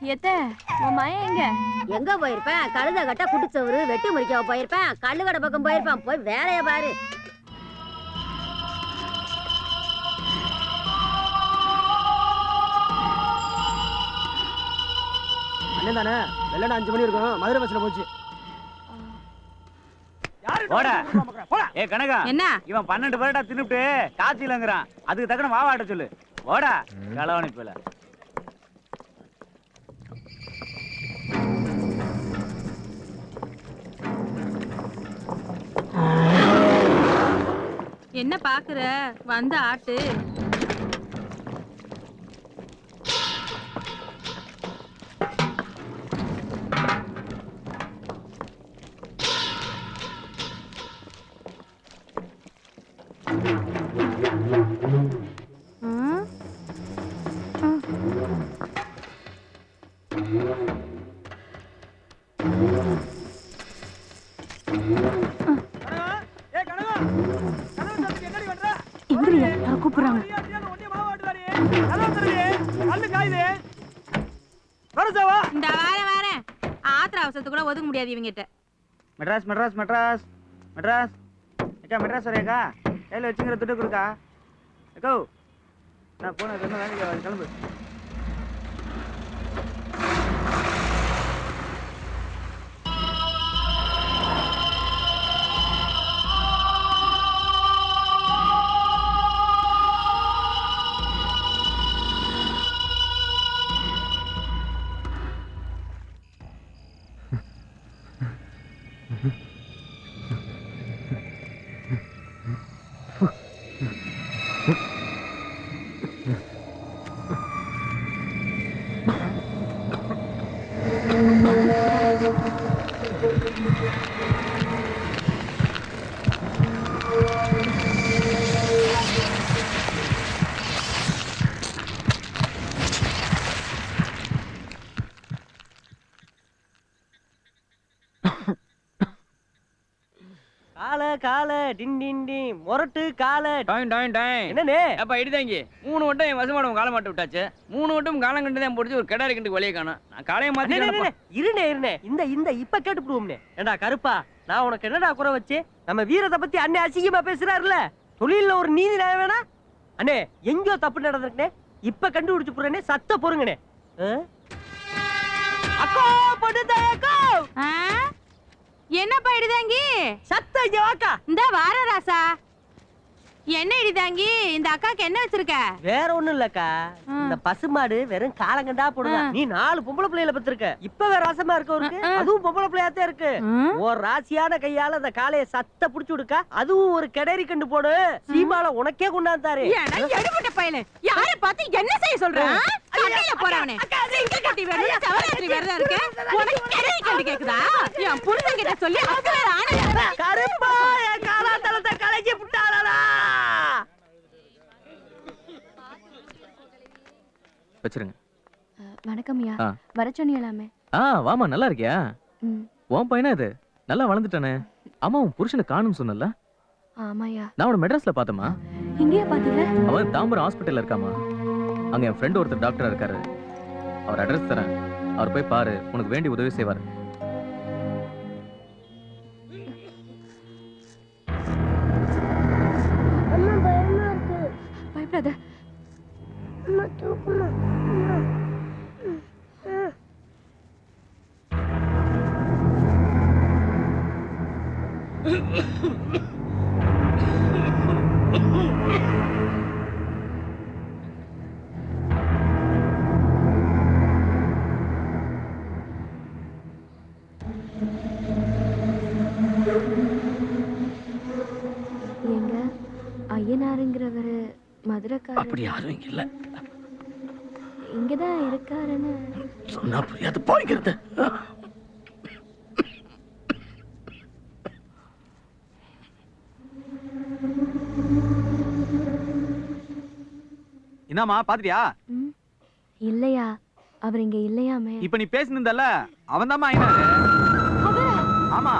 எத்த உன் மயன் எங்க? எங்க போயிருப்பேன்? கழுத கட்ட குட்டிச்சவரு வெட்டி முறிக்க போயிருப்பேன். கல்லுக்கடை பக்கம் போயிருப்பேன். போய் வேலைய பாரு. அண்ணன் தானே? வெள்ளன அஞ்சு மணி இருக்கும். மதுரை பஸ்ல போச்சு. போடா. ஏ கனகா. என்ன? இவன் பன்னெண்டு பேருடா தின்னுட்டு காய்ச்சலங்கிறான் அதுக்கு தக்கன மாவாட்ட சொல்லு. ஓடா களவணி போல என்ன பாக்குற வந்த ஆட்டு ம்? you. ஆத்திர அவசரத்துக்கு கூட ஒதுக்க முடியாது இவங்கிட்ட. மெட்ராஸ் மெட்ராஸ் மெட்ராஸ் மெட்ராஸ். ஏக்கா மெட்ராஸ் வரையாக்கா? கையில் வச்சுங்கிற துட்டு கொடுக்கா. ஏக்கோ நான் போன வேலைக்கு கிளம்பு. கால கால டின் டின் டின். முரட்டு கால. டாயின் டாயின் டாயின். என்னண்ணே? அப்பா இடிதாங்கி. மூணு வட்டம் என் வசமாடம் காலை மாட்ட விட்டாச்சு. மூணு வட்டம் காலம் கண்டு தான் பிடிச்சி ஒரு கிடாரி கண்டு வெளியே காணும். நான் காலையை மாத்தி இருண்ணே இருண்ணே. இந்த இந்த இப்ப கேட்டுப்படுவோம்னே ஏண்டா கருப்பா நான் உனக்கு என்னடா குறை வச்சு? நம்ம வீரத்தை பத்தி அண்ணே அசிங்கமா பேசுறாருல தொழில்ல ஒரு நீதி நியாயம் வேணா? அண்ணே எங்கேயோ தப்பு நடந்திருக்குனே இப்ப கண்டுபிடிச்சு போறேனே சத்த பொறுங்கண்ணே. ஆ? அக்கோ பொண்ணுதே அக்கோ ஆ? என்னப்பா இடிதாங்கி சத்த இங்க வாக்கா. இந்த வார ராசா. என்ன இடிதாங்கி இந்த அக்காக்கு என்ன வச்சிருக்க? வேற ஒண்ணும் இல்லக்கா. இந்த பசுமாடு வெறும் காலங்கண்டா போடுதா. நீ நாலு பொம்பளை பிள்ளைகளை பத்திருக்க இப்ப வேற ரசமா இருக்க இருக்கு. அதுவும் பொம்பளை பிள்ளையாத்தே இருக்கு? ஒரு ராசியான கையால அந்த காளைய சத்த புடிச்சு விடுக்கா. அதுவும் ஒரு கிடரி கண்டு போடு. சீமால உனக்கே கொண்டாந்தாரு. எடுபட்ட பயலு. யார பார்த்து என்ன செய்ய சொல்றான் கட்டி வேணும் சவராத்திரி இருக்கு. உனக்கு கிணறு கண்டு கேக்குதா? என் புருஷன் கிட்ட சொல்லி அது வேற ஆனது கருப்பா என் காலாத்தலத்தை கலக்கி விட்டாளா வச்சிருங்க. வணக்கம் ஐயா. வர சொன்னீங்களாமே. ஆ வாமா நல்லா இருக்கியா? உன் பையனா இது? நல்லா வளர்ந்துட்டானே. அம்மா உன் புருஷனை காணும் சொன்னல ஆமாய்யா நான் அவனை மெட்ராஸ்ல பார்த்தேம்மா. இங்கேயா பாத்தீங்க அவன் தாம்பரம் ஹாஸ்பிட்டல்ல இருக்காமா அங்க என் ஃப்ரெண்ட் ஒருத்தர் டாக்டரா இருக்காரு. அவர் அட்ரஸ் தரேன். அவர் போய் பாரு. உனக்கு வேண்டி உதவி செய்வார். எங்க ஐயனாருங்கிறவரு மதுரைக்காரர். அப்படி யாரும் இங்க இல்ல. இங்கதான் இருக்காருன்னு. சொன்னா புரியாது. போய்கிறது என்னம்மா பாத்துட்டியா? இல்லையா? அவர் இங்க இல்லையாமே. இப்ப நீ பேசினதல்ல அவன்தாம்மா தான் ஆமா.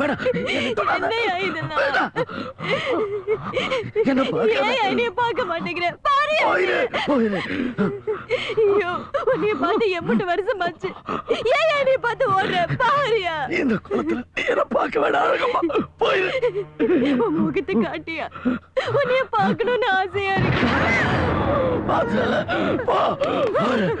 என்னையா இதெல்லாம் என்னையா என்னைய பார்க்க மாட்டேங்கிறேன் ஐயோ உன்னைய பார்த்து எம்பட்டு வருஷமாச்சு. ஏன் என்னைய பார்த்து ஓடுற? பாரியா. இந்த குளத்துல நீ என்ன பார்க்க வேண்டாம் அழகம்மா. போயிரு. உன் முகத்தை காட்டியா. உன்னைய பார்க்கணும்னு ஆசையா இருக்கு. பாத்துல போ. போயிரு.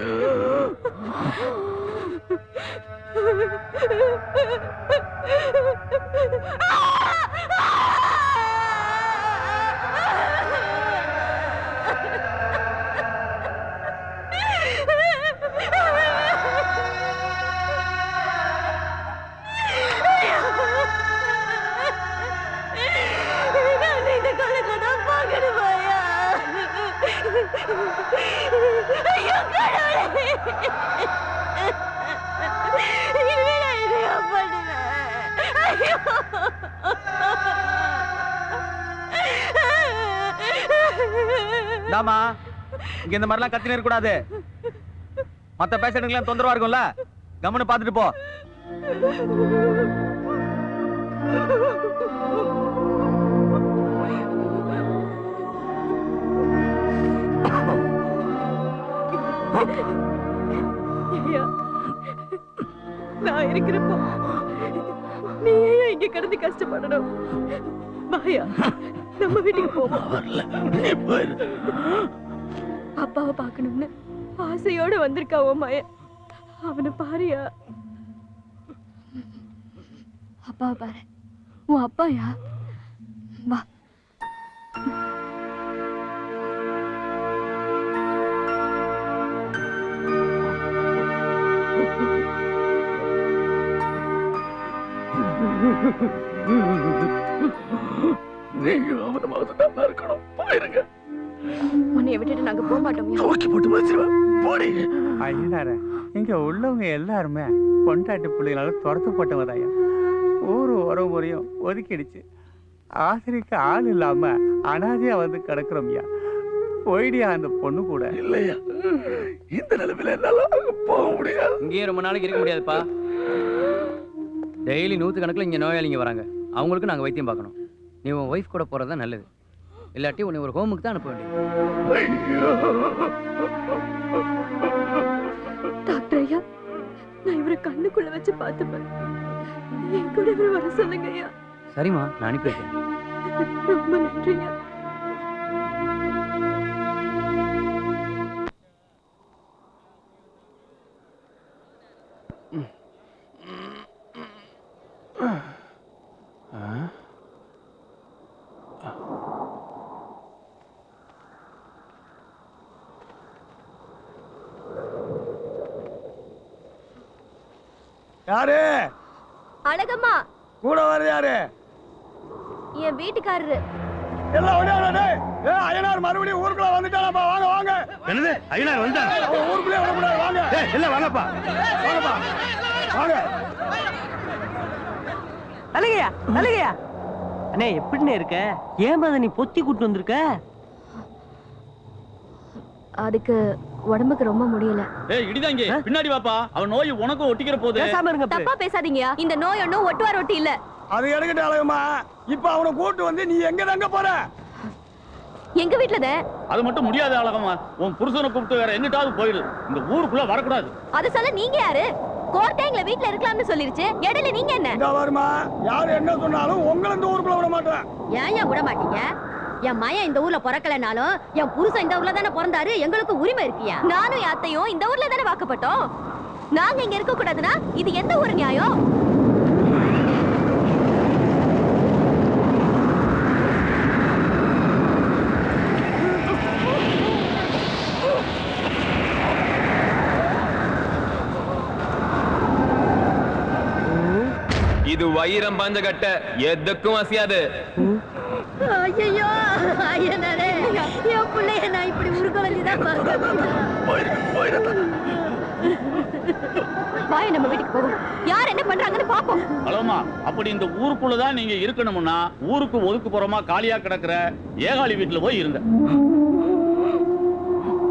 தாமா இங்க இந்த மாதிரிலாம் கத்தினே இருக்க கூடாது. மத்த தொந்தரவா இருக்கும்ல? கம்மனு பாத்துட்டு போ. ஐயா, நான் இருக்கிறப்போ நீ ஏன் இங்க கிடந்து கஷ்டப்படணும்? மாயா நம்ம வீட்டுக்கு போவோம் வரல. நீ போயிரு. அப்பாவை பார்க்கணும்னு ஆசையோட வந்திருக்கா உன் மயன் அவனை பாரியா? அப்பாவை பாரு. உன் அப்பாயா? வா. நீங்க அவனமாவது நல்லா இருக்கணும். போயிருங்க. உன்னைய விட்டுட்டு நாங்க போக மாட்டோம் தூக்கி போட்டு வச்சிருவேன் போடி. ஐயனார இங்க உள்ளவங்க எல்லாருமே பொண்டாட்டி பிள்ளைங்களால துரத்தப்பட்டவங்க ஐயா ஊரு உறவு முறையும் ஒதுக்கிடுச்சு. ஆசிரியக்கு ஆள் இல்லாம அனாதையா வந்து கிடக்குறோம்யா. போயிடியா அந்த பொண்ணு கூட? இல்லையா? இந்த நிலைமையில என்னால அங்க போக முடியாது. இங்கேயும் ரொம்ப நாளைக்கு இருக்க முடியாதுப்பா. டெய்லி நூற்று கணக்கில் இங்கே நோயாளிங்க வராங்க. அவங்களுக்கு நாங்கள் வைத்தியம் பார்க்கணும். நீ உன் ஒய்ஃப் கூட போகிறது தான் நல்லது. இல்லாட்டி உன்னை ஒரு ஹோமுக்கு தான் அனுப்ப வேண்டியது. டாக்டர் ஐயா நான் இவரை கண்ணுக்குள்ள வச்சு பார்த்துப்பேன். என் கூட இவர் வர சொல்லுங்க ஐயா. சரிம்மா நான் அனுப்பி வைக்கிறேன் ரொம்ப நன்றியா யாரு? அழகம்மா. கூட வர்றது யாரு? என் வீட்டுக்காரரு. எல்லாம் ஓடியாடா டேய். ஏ அய்யனார் மறுபடியும் ஊருக்குள்ள வந்துட்டானப்பா வாங்க வாங்க. என்னது? அய்யனார் வந்துட்டான் அவன் ஊருக்குள்ளே வரக்கூடாது. வாங்க. டேய் இல்ல வாங்கப்பா. வாங்கப்பா. வாங்க. அழகையா அழகையா. அண்ணே எப்படிண்ணே இருக்க? ஏன் நீ பொத்தி கூட்டு வந்திருக்க? அதுக்கு உடம்புக்கு ரொம்ப முடியல. ஏய் இடிதாங்க பின்னாடி வாப்பா. அவன் நோய் உனக்கும் ஒட்டிக்கிற போது. பேசாம இருங்க தப்பா பேசாதீங்கயா இந்த நோய் ஒன்றும் ஒட்டுவார் ஒட்டி இல்ல. அது எடுக்கட்ட அழகுமா. இப்ப அவனை கூட்டு வந்து நீ எங்க தங்க போற? எங்க வீட்டுலதான் அது மட்டும் முடியாது அழகம்மா உன் புருஷனை கூப்பிட்டு வேற எங்கிட்டாவது போயிடு இந்த ஊருக்குள்ள வரக்கூடாது. அது சொல்ல நீங்க யாரு? கோர்ட்டை எங்களை வீட்டுல இருக்கலாம்னு சொல்லிருச்சு. இடையில நீங்க என்ன? இந்த வருமா. யாரு என்ன சொன்னாலும் உங்களை இந்த ஊருக்குள்ள விட மாட்டேன். ஏன் ஏன் விட மாட்டீங்க? என் மாயா இந்த ஊர்ல பிறக்கலனாலும் என் புருஷன் இந்த ஊர்ல தானே பிறந்தாரு? எங்களுக்கு உரிமை இருக்கியா? நானும் என் அத்தையும் இந்த ஊர்ல தானே வாக்கப்பட்டோம். நாங்க இங்க இருக்க கூடாதுன்னா இது எந்த ஒரு நியாயம்? இது வைரம் பஞ்சகட்ட எதுக்கும் அசையாது. ஐயோ ஐயனாரே என் பிள்ளைய நான் இப்படி உருக்க போயிரு வாய நம்ம வீட்டுக்கு போவோம் யார் என்ன பண்றாங்கன்னு பாப்போம் அழகம்மா அப்படி இந்த ஊருக்குள்ளதான் நீங்க இருக்கணும்னா ஊருக்கு ஒதுக்குப்புறமா காலியா கிடக்குற ஏகாலி வீட்டுல போய் இருங்க.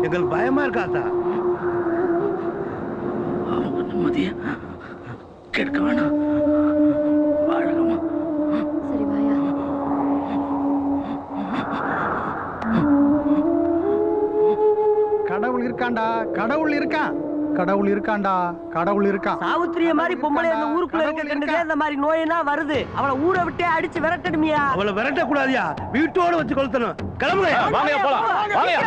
எங்களுக்கு பயமா இருக்காத்தா அவங்க நிம்மதிய கெடுக்க வேணாம். கடவுள் இருக்கான் கடவுள் இருக்கான்டா. கடவுள் இருக்கான் சாவுத்திரிய மாதிரி பொம்பளை அந்த ஊருக்குள்ள இருக்க? கண்டுதே இந்த மாதிரி நோயெல்லாம் வருது. அவளை ஊரை விட்டே அடிச்சு விரட்டணுமியா? அவளை விரட்ட கூடாதியா வீட்டோட வச்சு கொளுத்தணும். கிளம்புங்க. வாங்கயா போலாம். வாங்கயா